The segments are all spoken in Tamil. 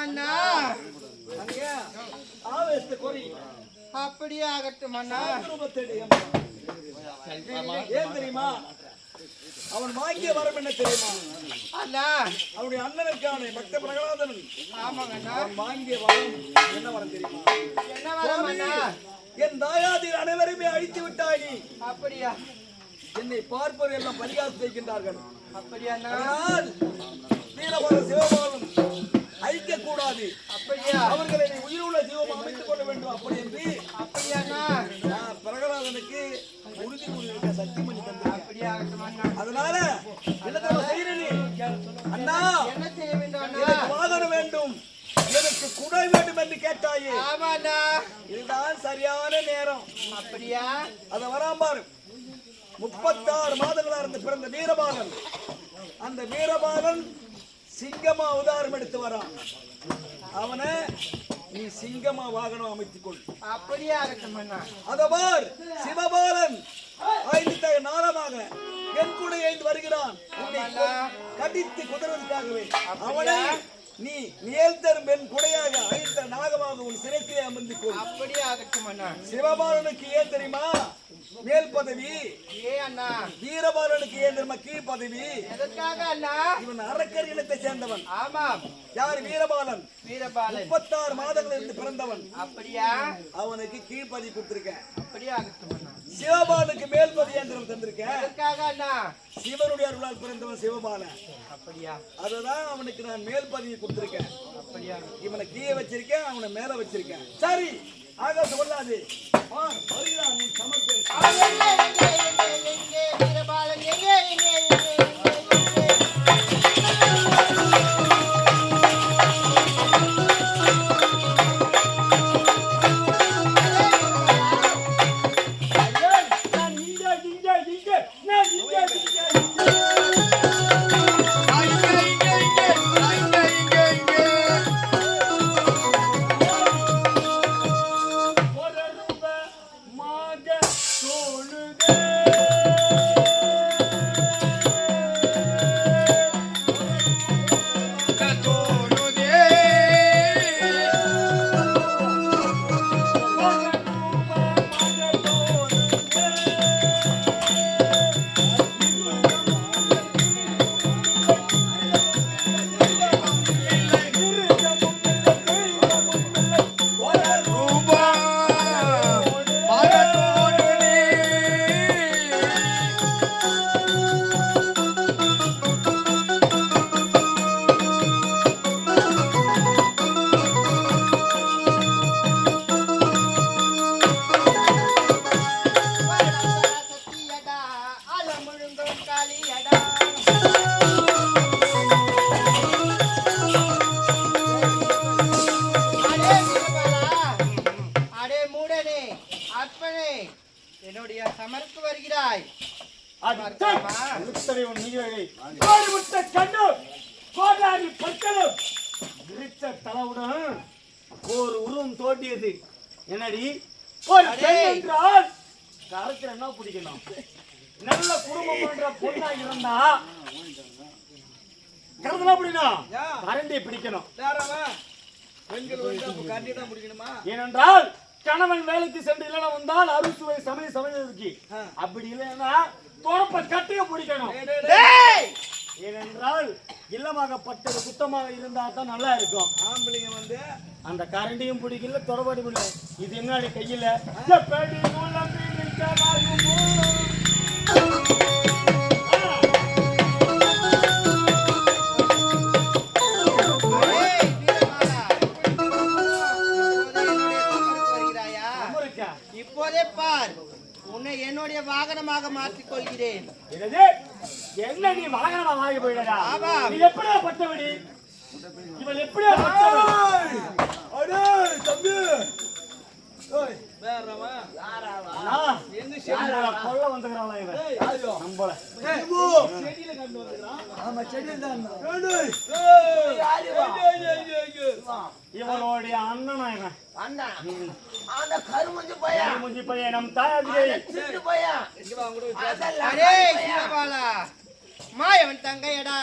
அண்ணா. அப்படியே ஆகட்டும் அண்ணா. ஏன் தெரியுமா? அவன் வாங்கிய வரம் என்ன தெரியுமா? அண்ணா. அவனுடைய அண்ணனுக்கான பக்த பிரகலாதனன் ஆமாங்க அண்ணா. அவன் வாங்கிய வரம் என்ன வரம் தெரியுமா? என்ன வரம் அண்ணா? என் தாயாதீர் அனைவருமே அழித்து விட்டாய் நீ. அப்படியா? என்னை பார்ப்பவர் எல்லாம் பரிகாசம் செய்கின்றார்கள் அப்படியா வீரபால சிவபாலன் அழிக்க கூடாது அவர்களை நீ உயிருள்ள ஜீவம் அமைத்துக் கொள்ள வேண்டும் அப்படி என்று பிரகலாதனுக்கு உறுதி கூறியிருக்க சக்தி அண்ணா அதனால அண்ணா என்ன செய்ய வேண்டும் வாகனம் வேண்டும். எனக்கு குடை வேண்டும் என்று கேட்டாயே. ஆமா அண்ணா இதுதான் சரியான நேரம். அப்படியா? அத வராம பாரு. முப்பத்தாறு மாதங்களா இருந்த பிறந்த வீரபாலன் அந்த வீரபாலன் சிங்கமா உதாரம் எடுத்து வரான் அவனை நீ சிங்கமா வாகனம் அமைத்துக் கொள் அப்படியே ஆகட்டும் அதவார் சிவபாலன். ஐந்து நாளமாக என் கூட எழுந்து வருகிறான். உன்னை கொ- கடித்து குதறதுக்காகவே அவனை நீ தரும் பெண் குடையாக ஐந்து நாகமாக உன் சிரத்திலே அமர்ந்து கொள். அப்படியே ஆகட்டும் அண்ணா. சிவபாலனுக்கு ஏன் தெரியுமா? மேல் பதவி. ஏ அண்ணா? வீரபாலனுக்கு ஏன் தெரியுமா கீழ் பதவி? எதற்காக அண்ணா? இவன் அரக்கர் இனத்தை சேர்ந்தவன். ஆமாம். யார் வீரபாலன்? வீரபாலன். முப்பத்தாறு மாதங்கள் இருந்து பிறந்தவன். அப்படியா? அவனுக்கு கீழ் பதவி கொடுத்திருக்கேன். அப்படியே ஆகட்டும் அண்ணா சிவபாலனுக்கு மேல் பதியந்திரம் தந்திருக்கேன் எதற்காக அண்ணா? சிவனுடைய அருளால் பிறந்தவன் சிவபாலன். அப்படியா? அதுதான் அவனுக்கு நான் மேல் பதவி கொடுத்திருக்கேன். அப்படியா? இவனை கீழே வச்சிருக்கேன் அவனை மேல வச்சிருக்கேன். சரி ஆக சொல்லாது வருகிறான் உன் பார்க்கலாமா? ஒரு உருவம் தோண்டியது என்னடி ஒரு. பெண் என்றால் கரத்துல என்ன பிடிக்கணும் நல்ல குடும்பம் என்ற பொண்ணா இருந்தா கரத்துல பிடிக்கணும் கரண்டியை பிடிக்கணும் ஏனென்றால் கணவன் வேலைக்கு சென்று இல்லைன்னா வந்தால் அறுசுவை சமய சமையலுக்கு அப்படி இல்லைன்னா தொடப்ப கட்டிய பிடிக்கணும். டேய்! ஏனென்றால் இல்லமாகப்பட்டது சுத்தமாக இருந்தா தான் நல்லா இருக்கும். ஆம்பளைங்க வந்து அந்த கரண்டியும் பிடிக்கல பிடிக்கல இது என்னடி கையில? மாற்றிக் கொள்கிறேன்? என்ன நீ வாகனமா வாங்கி போயிடா. நீ எப்படியா பட்டவடி? இவள் எப்படியா அடே தம்பி ஓய் வேறவா அண்ணா, யாரா கொல்ல வந்துக்கிறாளா இவன்? யாரோ நம்பல செடியில கண்டு ஆமா செடியில் தான் இவளுடைய அண்ணனா இவன். அண்ணா. அந்த கருமஞ்சு பையன். கருமுஞ்சி பையன் நம் தாயாதிரியை சிட்டு பையன். மாயவன் தங்கையடா.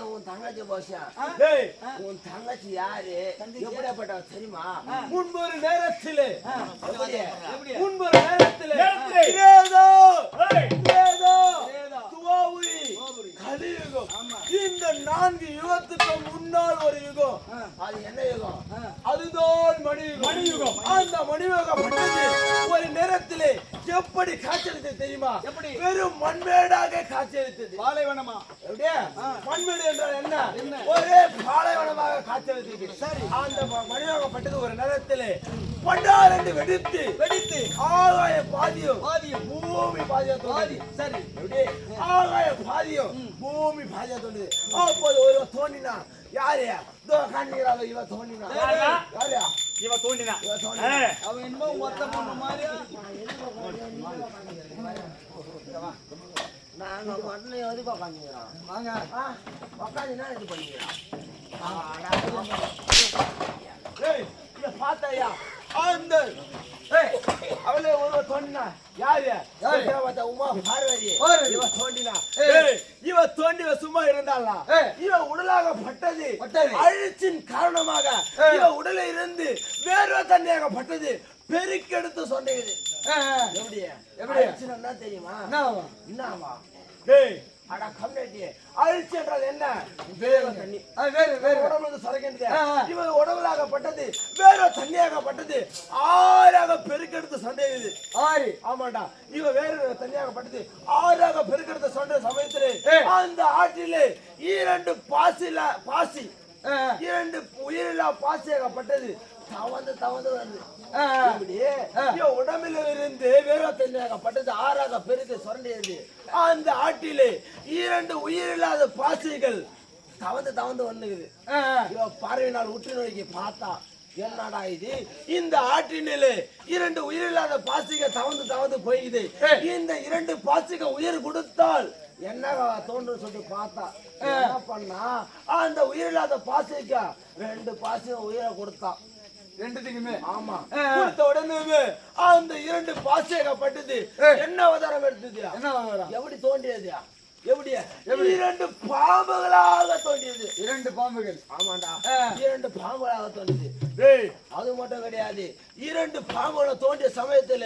நீ உன் தங்கச்சி போஷா உன் தங்கச்சி யாரு? எப்படியாப்பட்ட தெரியுமா? முன்பு ஒரு நேரத்திலே. எப்படி? முன்பு ஒரு நேரத்திலே. ஏதோ. ஏதோ. துவாபுரி. கலியுகம். இந்த நான்கு யுகத்துக்கு முன்னால் ஒரு யுகம். அது என்ன யுகம்? அதுதான் மணியுகம். மணியுகம். அந்த மணியுகம் பட்டது ஒரு நேரத்திலே எப்படி காட்சியளித்தது தெரியுமா? எப்படி? வெறும் மண்மேடாக காட்சியளித்தது. பாலைவனமா? எப்படியா? மண்மேடு என்றால் என்ன? ஒரே பாலைவனமாக காட்சியளித்தது. சரி. அந்த ம- மணியுகம் பட்டது ஒரு நேரத்திலே பண்டாரண்டு வெடித்து வெடித்து. ஆகாய பாதியம் பாதியம். பூமி பாதியம் பாதி. சரி. எப்படி ஆகாய பாதியம் பூமி பாதியம் தோணுது அப்போது ஒரு தோண்டினா யாரு இதோ காண்கிறாங்க இவ தோண்டினா யாரா? யாரு இவ தோண்டினா இவ தோண்டினா. அவன் என்னமோ ஒத்த பொண்ணு மாதிரியா நாங்க எதுக்கு வாங்க என்ன இது பண்ணிக்கிறோம் ஏய் இத பார்த்தாயா அந்த அவளே ஒரு தோண்டினா யாரு? யாரு? உமா பார்வதி. இவ தோண்டினா இவ தோண்டிவ சும்மா இருந்தாளா? இவ உடலாக பட்டது. பட்டது. அழிச்சின் காரணமாக இவ உடலில் இருந்து வேர்வை தண்ணியாக பட்டது. பெருக்கெடுத்து சொன்னது எப்படி எப்படி? தெரியுமா? என்னவா டேய் அட கம்யூனிட்டி அழிச்சு என்றால் என்ன? வேர்வை தண்ணி. வேறு வேறு. உடம்புல சரக்கின்றது இவ உடலாக பட்டது வேற தண்ணியாக பட்டது ஆறாக பெருக்கெடுத்து சந்தேகுது ஆறு. ஆமாண்டா. இவ வேற தண்ணியாக பட்டது ஆறாக பெருக்கெடுத்து சொன்ன சமயத்திலே அந்த ஆற்றிலே இரண்டு பாசில பாசி. இரண்டு உயிரில்லா பாசியாகப்பட்டது. தவந்து தவந்து வருது. உடம்பில் இருந்து வேற தண்ணியாகப்பட்டது ஆறாக பெருத்து சுரண்டியது. அந்த ஆற்றிலே இரண்டு உயிரில்லாத பாசிகள் தவந்து தவந்து வந்துக்குது. பார்வையினால் உற்று நோக்கி பார்த்தா என்னடா இது? இந்த ஆற்றினிலே இரண்டு உயிரில்லாத பாசிக தவந்து தவந்து போயுது இந்த இரண்டு பாசிக உயிர் கொடுத்தால் என்ன தோன்றும் சொல்லிட்டு பார்த்தா என்ன பண்ணா? அந்த உயிரில்லாத பாசிக்க ரெண்டு பாசிக உயிரை கொடுத்தான் ரெண்டுத்துக்குமே. ஆமா. கொடுத்த உடனே அந்த இரண்டு பாசியகப்பட்டது என்ன அவதாரம் எடுத்தது என்ன அவதாரம்? எப்படி தோன்றியது எப்படி? இரண்டு பாம்புகளாக தோன்றியது. இரண்டு பாம்புகள். ஆமாண்டா. இரண்டு பாம்புகளாக தோன்றியது. அது மட்டும் கிடையாது. இரண்டு பாம்புகளை தோன்றிய சமயத்துல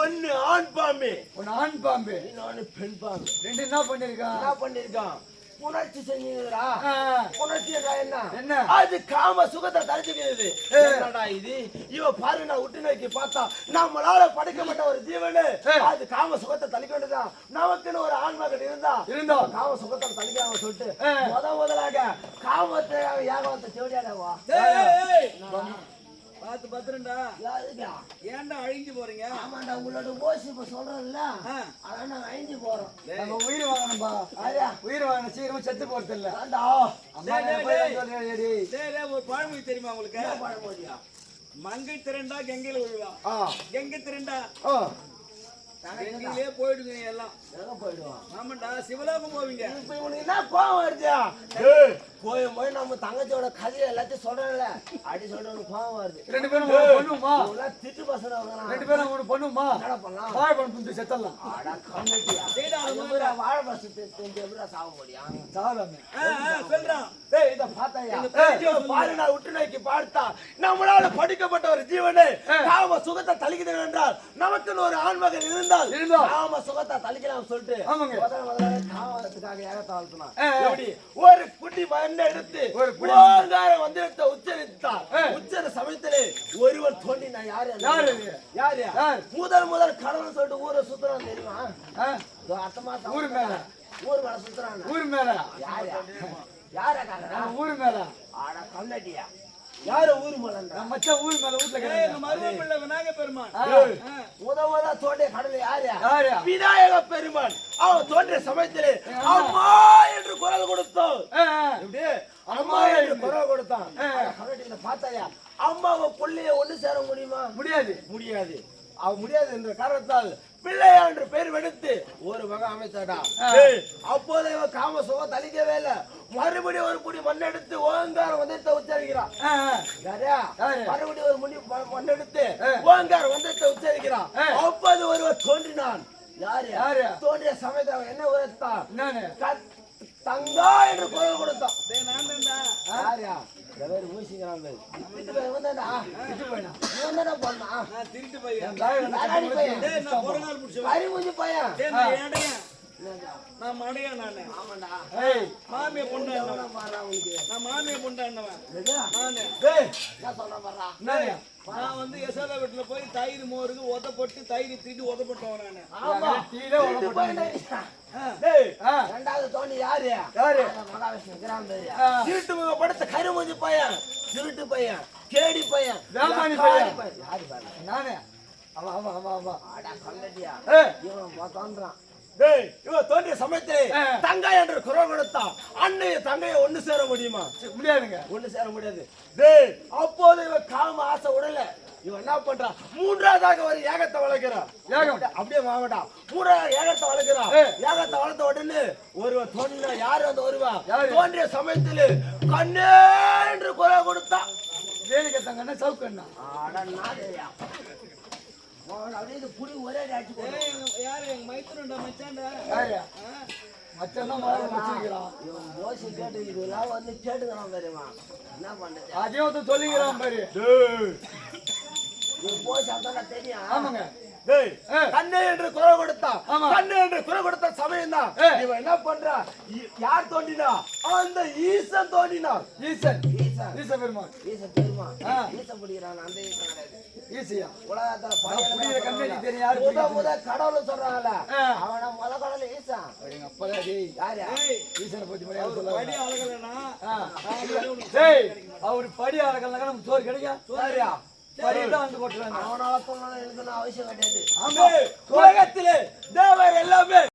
ஒன்னு ஆண் பாம்பு. ஒன்னு ஆண் பாம்பு. இன்னொன்னு பெண் பாம்பு. ரெண்டு என்ன பண்ணிருக்கான் என்ன பண்ணிருக்கான் புணர்ச்சி செஞ்சுக்கிறா புணர்ச்சி என்ன? என்ன? அது காம சுகத்தை தரிச்சுக்கிறது. என்னடா இது? இவ பாரு நான் விட்டு நோக்கி பார்த்தா நம்மளால படைக்கப்பட்ட ஒரு ஜீவனு. அது காம சுகத்தை தளிக்க வேண்டியதான் நமக்குன்னு ஒரு ஆன்மகன் இருந்தா இருந்தா. காம சுகத்தை தளிக்காம சொல்லிட்டு முத முதலாக காமத்தை யாகவத்தை செவடியாடவா பார்த்து பத்திரண்டா ஏன்டா அழிஞ்சு போறீங்க? ஆமாண்டா உங்களோட ஓசி இப்ப சொல்றதுல அதான் நாங்க அழிஞ்சு போறோம். நம்ம உயிர் வாங்கணும்பா. அதா உயிர் வாங்கணும் சீக்கிரமா செத்து போறது இல்ல ஒரு பழமொழி தெரியுமா உங்களுக்கு? முடியும் மங்கை திரண்டா கங்கையில விழுவா. கங்கை திரண்டா. ஆ. கங்கையிலே போயிடுங்க எல்லாம். எங்க போயிடுவோம் ஆமாண்டா சிவலோகம் போவீங்க. இப்ப இவனுக்கு என்ன கோவம் வருதா? போய் போய் நம்ம தங்கச்சியோட கதையை எல்லாத்தையும் சொல்றேன்ல. அடி சொல்றவனுக்கு கோவம் வருது. ரெண்டு பேரும் பண்ணுமா? திட்டு பசங்க. ரெண்டு பேரும் ஒண்ணு பண்ணுமா? என்னடா பண்ணலாம்? செத்தலாம் கம்மிட்டியா டேய்டா, அது எப்படிடா வாழை பசு தெரிஞ்சு எப்படிடா சாக முடியும் ஆ, சொல்றான் ஏய் இத பாத்தாயா பேச்சு பாரு நான் விட்டு நோக்கி பார்த்தா நம்மளால படிக்கப்பட்ட ஒரு ஜீவனே காம சுகத்தை தளிக்குது என்றால் நமக்குன்னு ஒரு ஆண்மகன் இருந்தால் இருந்தால். காம சுகத்தை தளிக்கலாம் சொல்லிட்டு ஆமாங்க. முதல்ல முதல்ல காமத்துக்காக ஏகத்தை எப்படி? ஒரு குட்டி மண்ணை எடுத்து எடுத்து உச்சரித்தார். உச்சர சமயத்திலே ஒருவர் தோண்டி நான் யாரு யாரு? யாரு? முதல் முதல் கடவுள் சொல்லிட்டு ஊரை சுத்துறான் தெரியுமா? அர்த்தமா ஊரு மேல. ஊர் மேல சுத்துறான். ஊர் மேல. யாரு யார ஊர் மேல. ஆட கண்ணடியா? யாரு ஊர் மச்சான் ஊர் மேல வீட்டுல ஏய், கிடையாது எங்க மருமக பிள்ளை விநாயக பெருமான். முத தோண்டிய கடல் யாரு? யாரு? விநாயக பெருமான். அவன் தோன்றிய சமயத்திலே அம்மா என்று குரல் கொடுத்தோம் அம்மா என்று குரல் கொடுத்தான். கண்ணடியில பார்த்தாயா? அம்மாவை புள்ளைய ஒண்ணு சேர முடியுமா? முடியாது. முடியாது. அவ முடியாது என்ற காரணத்தால் பிள்ளையா என்று பெயர் எடுத்து ஒரு வகை அமைத்தாடா அப்போதே இவன் காம சுகம் தளிக்கவே இல்ல. மறுபடியும் ஒரு புடி மண் எடுத்து ஓங்காரம் வந்தத்தை உச்சரிக்கிறான்? மறுபடியும் ஒரு முடி மண் எடுத்து ஓங்காரம் வந்தத்தை உச்சரிக்கிறான். அப்போது ஒருவர் தோன்றினான். யாரு யாரு? தோன்றிய சமயத்தை என்ன உரைத்தான்? தங்கா என்று குரல் கொடுத்தான். தானே பண்ணான் நான் திருட்டு பையன். நராணி பையன் டேய் நான் மாமியை கொண்டாடினவன் நான் மாமியை கொண்டாடினவன் சரியா? நானு. வந்து யசோதா வீட்டுல போய் தயிர் மோருக்கு உதப்பட்டு தயிர் தீட்டு உதப்பட்டவன் நானு. ரெண்டாவது தோண்டி யாரு? யாரு? மகாவிஷ்ணு கிராமம். திருட்டு படுத்த கருமூஞ்சி பையன் திருட்டு பையன் கேடி பையன் வேமானி பையன். யாரு பாரு? நானே. ஆமா ஆமா ஆமா ஆமா அடா கண்டடியா ஏய் இவன் தோன்றான் டேய் இவன் தோன்றிய சமயத்திலே ஆ. தங்காய் என்று குரல் கொடுத்தான் அன்னைய தங்கையை ஒண்ணு சேர முடியுமா? முடியாதுங்க. ஒண்ணு சேர முடியாது. டேய் அப்போது இவன் காம ஆசை உடல. இவன் என்ன பண்றான் மூன்றாவதாக ஒரு ஏகத்தை வளர்க்கிறான் ஏகம். அப்படியே வாங்கடா மூன்றாவது ஏகத்தை வளர்க்கிறான். ஏகத்தை வளர்த்த உடனே ஒருவன் தோன்றினா யாரு வந்து வருவா யாரு? தோன்றிய சமயத்தில் கண்ணே என்று குரல் கொடுத்தான் வேலைக்கு தங்கன்னா சவுக்கண்ணா அட நாதையா அப்படியே இந்த புடி ஒரே அடிச்சு யாரு எங்க யாரு மச்சான் தான் மாற வச்சிருக்கிறான் இவன் மோசி கேட்டு இதெல்லாம் வந்து கேட்டுக்கிறான் தெரியுமா என்ன பண்ணுறது வந்து சொல்லிக்கிறான் பாரு இவன் போய் சாப்பிட்டா தெரியும் ஆமாங்க. கண்ணே என்று குரல் கொடுத்தான் ஆமா. கண்ணே என்று குரல் கொடுத்த சமயம் தான் ஏய். இவன் என்ன பண்றா? யார் தோண்டினா? அந்த ஈசன் தோண்டினான். ஈசன். ஈசன் ஈச பெருமாள். ஈசன் தெரியுமா ஆ. ஈசன் பிடிக்கிறான் அந்த ஈசன் கிடையாது. ஈசியா. உலகத்துல புடிக்கிற கண்ணாடி பழைய தெரியும் யாரு முத முத கடவுள் சொல்றாங்கல்ல. ஆ. அவன முத கடவுள் ஈசன் எங்க அப்பா டேய். யாரு? ஈசனை பத்தி மரியாதை சொல்லாத. படி அழகலனா ஆ. டேய் அவரு படி அழகல்னாக்க நமக்கு சோறு கிடைக்கும் யாரியா படி தான் வந்து கொட்டுறாங்க. அவனால அவசியம் கிடையாது. ஆமா. உலகத்திலே தேவர் எல்லாமே